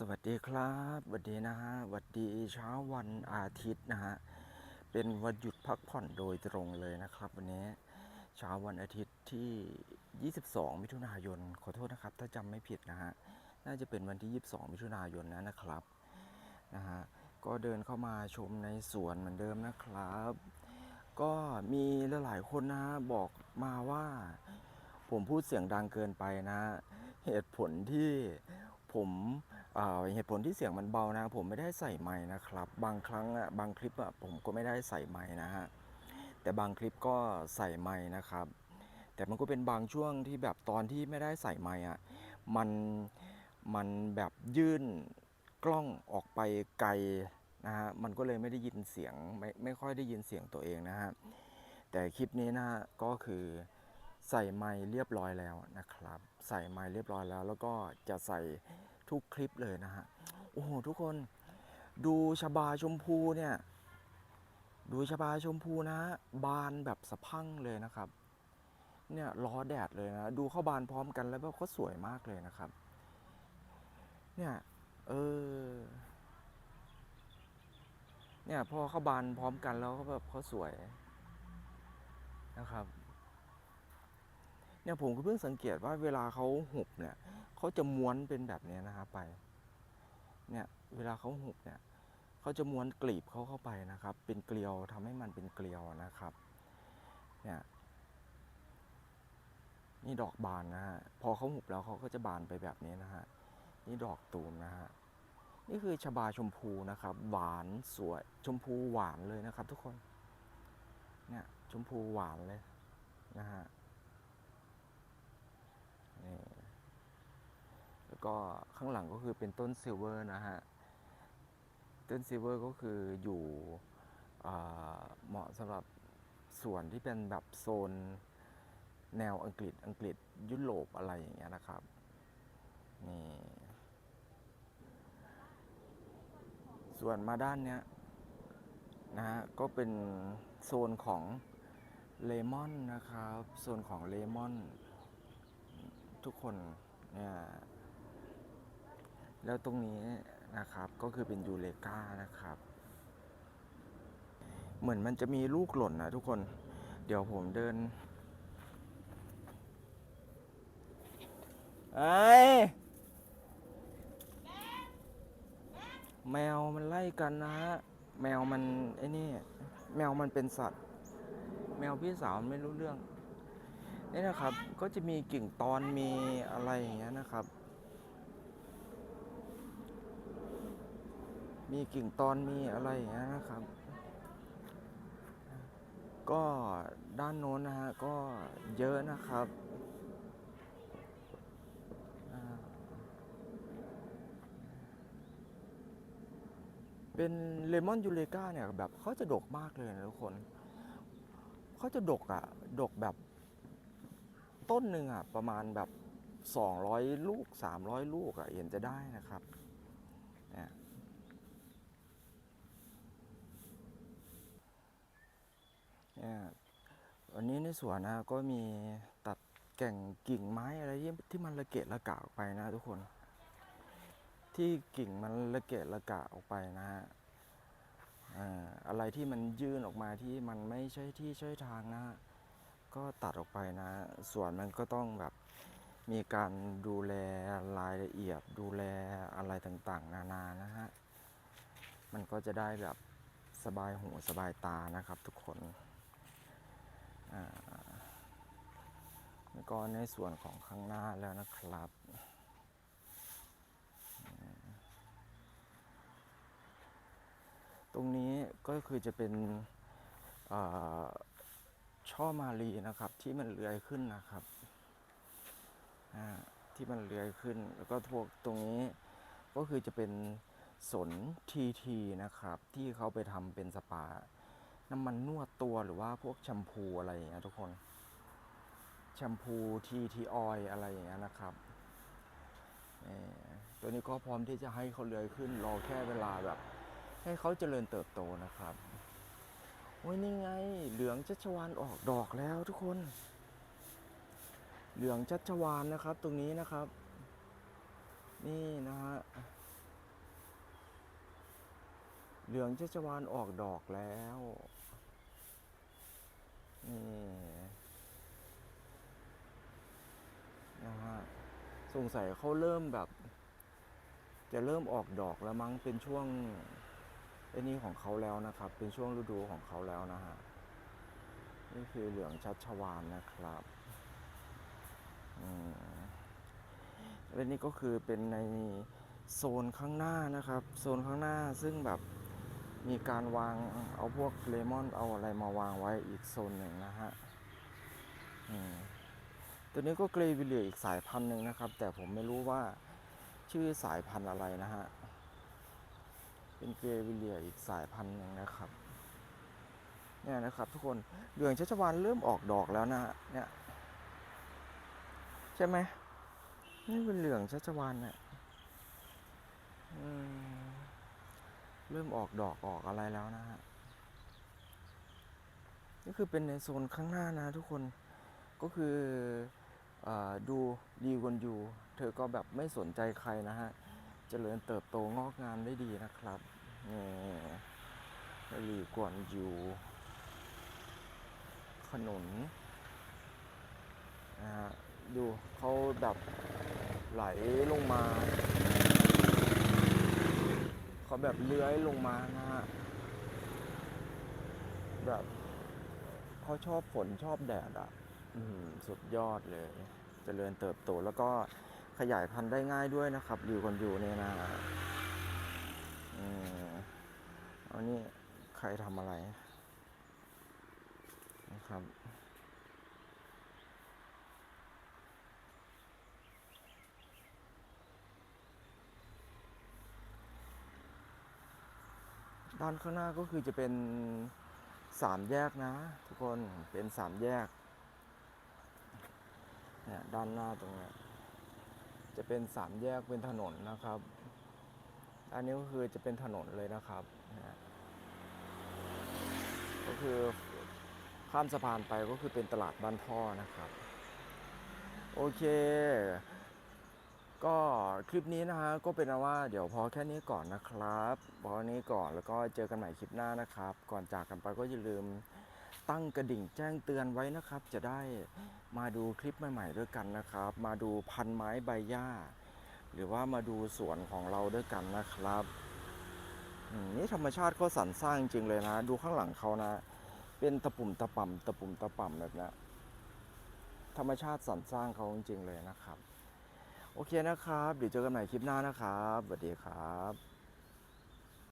สวัสดีครับสวัสดีนะฮะสวัสดีเช้าวันอาทิตย์นะฮะ เป็นวันหยุดพักผ่อนโดยตรงเลยนะครับ วันนี้เช้าวันอาทิตย์ที่ 22 มิถุนายน ขอโทษนะครับ ถ้าจำไม่ผิดนะฮะ น่าจะเป็นวันที่ 22 มิถุนายนนะนะครับ นะฮะ ก็เดินเข้ามาชมในสวนเหมือนเดิมนะครับ ก็มีหลายๆคนนะฮะบอกมาว่า ผมพูดเสียงดังเกินไปนะ เหตุผลที่ ผมเหตุผลที่เสียงมันเบานะ ผมไม่ได้ใส่ไมค์นะครับ บางครั้งอะบางคลิปอะผมก็ไม่ได้ใส่ไมค์นะฮะแต่บางคลิปก็ใส่ไมค์นะครับ แต่มันก็เป็นบางช่วงที่แบบตอนที่ไม่ได้ใส่ไมค์อะมันมันแบบยื่นกล้องออกไปไกลนะฮะมันก็เลยไม่ได้ยินเสียงไม่ไม่ค่อยได้ยินเสียงตัวเองนะฮะแต่คลิปนี้นะฮะก็คือใส่ไมค์เรียบร้อยแล้วนะครับ ใส่ไมค์เรียบร้อยแล้ว แล้วก็จะใส่ ทุกคลิปเลยนะฮะ โอ้โห ทุกคนดูชบาชมพูเนี่ย ดูชบาชมพูนะ บานแบบสะพังเลยนะครับ เนี่ยล้อแดดเลยนะ ดูเข้าบานพร้อมกันแล้วแบบเขาสวยมากเลยนะครับ เนี่ย เออ เนี่ยพอเข้าบานพร้อมกันแล้วก็แบบเขาสวยนะครับ เนี่ยผมก็เพิ่งสังเกตว่าเวลาเขาหุบเนี่ยเขาจะม้วนเป็นแบบนี้นะครับไป เนี่ยเวลาเขาหุบเนี่ยเขาจะม้วนกลีบเขาเข้าไปนะครับ เป็นเกลียวทำให้มันเป็นเกลียวนะครับ เนี่ยนี่ดอกบานนะฮะพอเขาหุบแล้วเขาก็จะบานไปแบบนี้นะฮะนี่ดอกตูมนะฮะนี่คือชบาชมพูนะครับ หวานสวยชมพูหวานเลยนะครับ ทุกคน เนี่ยชมพูหวานเลยนะฮะ นี่แล้ว ก็ข้างหลังก็คือเป็นต้นซิลเวอร์นะฮะ ต้นซิลเวอร์ก็คืออยู่เหมาะสำหรับส่วนที่เป็นแบบโซนแนวอังกฤษอังกฤษยุโรปอะไรอย่างเงี้ยนะครับ นี่ ส่วนมาด้านเนี้ยนะฮะก็เป็นโซนของเลมอนนะครับ โซนของเลมอน ทุกคนเนี่ย แล้วตรงนี้นะครับก็คือเป็นยูเลกานะครับ เหมือนมันจะมีลูกหล่นนะทุกคน เดี๋ยวผมเดินไอ้แมวมันไล่กันนะฮะ แมวมันไอ้นี่แมวมันเป็นสัตว์ แมวพี่สาวมันไม่รู้เรื่องนี่นะครับก็จะมีกิ่งตอนมีอะไรอย่างเงี้ยนะครับ มีกิ่งตอนมีอะไรอย่างเงี้ยนะครับ ก็ด้านโน้นนะฮะก็เยอะนะครับเป็นเลมอนยูเลกาเนี่ยแบบเขาจะดกมากเลยนะทุกคน เขาจะดกอะ่ะ ดกแบบต้นหนึ่งอะ ประมาณแบบ 200 ลูก 300 ลูกอะเห็นจะได้นะครับเนี่ย เนี่ยวันนี้ในสวนนะก็มีตัดแก่งกิ่งไม้อะไรที่ที่มันระเกะระกะออกไปนะทุกคน ที่กิ่งมันระเกะระกะออกไปนะฮะอะไรที่มันยื่นออกมาที่มันไม่ใช่ที่ใช่ทางนะ ก็ตัดออกไปนะ ส่วนมันก็ต้องแบบมีการดูแลรายละเอียดดูแลอะไรต่างๆ นานานะฮะ มันก็จะได้แบบสบายหูสบายตานะครับทุกคน แล้วก็ในส่วนของข้างหน้าแล้วนะครับ ตรงนี้ก็คือจะเป็นช่อมาลีนะครับที่มันเลื้อยขึ้นนะครับที่มันเลื้อยขึ้น แล้วก็พวกตรงนี้ก็คือจะเป็นสนทีทีนะครับ ที่เขาไปทำเป็นสปา น้ำมันนวดตัวหรือว่าพวกแชมพูอะไรอย่างเงี้ยทุกคน แชมพูทีทีออยอะไรอย่างเงี้ยนะครับตัวนี้ก็พร้อมที่จะให้เขาเลื้อยขึ้นรอแค่เวลาแบบ ให้เขาเจริญเติบโตนะครับโอ้ยนี่ไง เหลืองชัชวานออกดอกแล้วทุกคน เหลืองชัชวานนะครับ ตรงนี้นะครับ นี่นะฮะ เหลืองชัชวานออกดอกแล้วนี่นะฮะสงสัยเขาเริ่มแบบ จะเริ่มออกดอกแล้วมั้งเป็นช่วงไอ้นี่ของเขาแล้วนะครับ เป็นช่วงฤดูของเขาแล้วนะฮะนี่คือเหลืองชัชวานนะครับอืมและนี่ก็คือเป็นในโซนข้างหน้านะครับ โซนข้างหน้าซึ่งแบบ มีการวางเอาพวกเลมอนเอาอะไรมาวางไว้อีกโซนหนึ่งนะฮะตัวนี้ก็เกรวิเลียอีกสายพันธุ์หนึ่งนะครับ แต่ผมไม่รู้ว่าชื่อสายพันธุ์อะไรนะฮะ เป็นเกรวิเลียอีกสายพันธุ์หนึ่งนะครับ เนี่ยนะครับทุกคนเหลืองชัชวานเริ่มออกดอกแล้วนะฮะเนี่ยใช่ไหมนี่เป็นเหลืองชัชวานเนี่ยอืม ริ่มออกดอกออกอะไรแล้วนะฮะนี่คือเป็นในโซนข้างหน้านะทุกคนก็คืออดูดีกวนยูเธอก็แบบไม่สนใจใครนะฮะเจริญเติบโตงอกงามได้ดีนะครับนี่ลีกวนยูขนุนนะฮะดูเขาแบบไหลลงมา เขาแบบเลื้อยลงมานะฮะแบบเขาชอบฝนชอบแดดอะอสุดยอดเลยจเจริญเติบโตแล้วก็ขยายพันธุ์ได้ง่ายด้วยนะครับอยู่กันอยู่เนี่ยนะอืมอานี่ใครทำอะไรนะครับ ด้านข้างหน้าก็คือจะเป็นสามแยกนะ ทุกคนเป็นสามแยกเนี่ยด้านหน้าตรงนี้จะเป็นสามแยกเป็นถนนนะครับอันนี้ก็คือจะเป็นถนนเลยนะครับ ก็คือข้ามสะพานไปก็คือเป็นตลาดบ้านท่อนะครับ โอเค ก็คลิปนี้นะฮะก็เป็นเอาว่าเดี๋ยวพอแค่นี้ก่อนนะครับพอนี้ก่อนแล้วก็เจอกันใหม่คลิปหน้านะครับ ก่อนจากกันไปก็อย่าลืมตั้งกระดิ่งแจ้งเตือนไว้นะครับ จะได้มาดูคลิปใหม่ๆด้วยกันนะครับ มาดูพันไม้ใบหญ้า หรือว่ามาดูสวนของเราด้วยกันนะครับนี่ธรรมชาติเขาสรรสร้างจริงเลยนะ ดูข้างหลังเขานะ เป็นตะปุ่มตะป่ำตะปุ่มตะป่ำแบบนี้ธรรมชาติสรรสร้างเขาจริงๆเลยนะครับ โอเคนะครับ เดี๋ยวเจอกันใหม่คลิปหน้านะครับสวัสดีครับ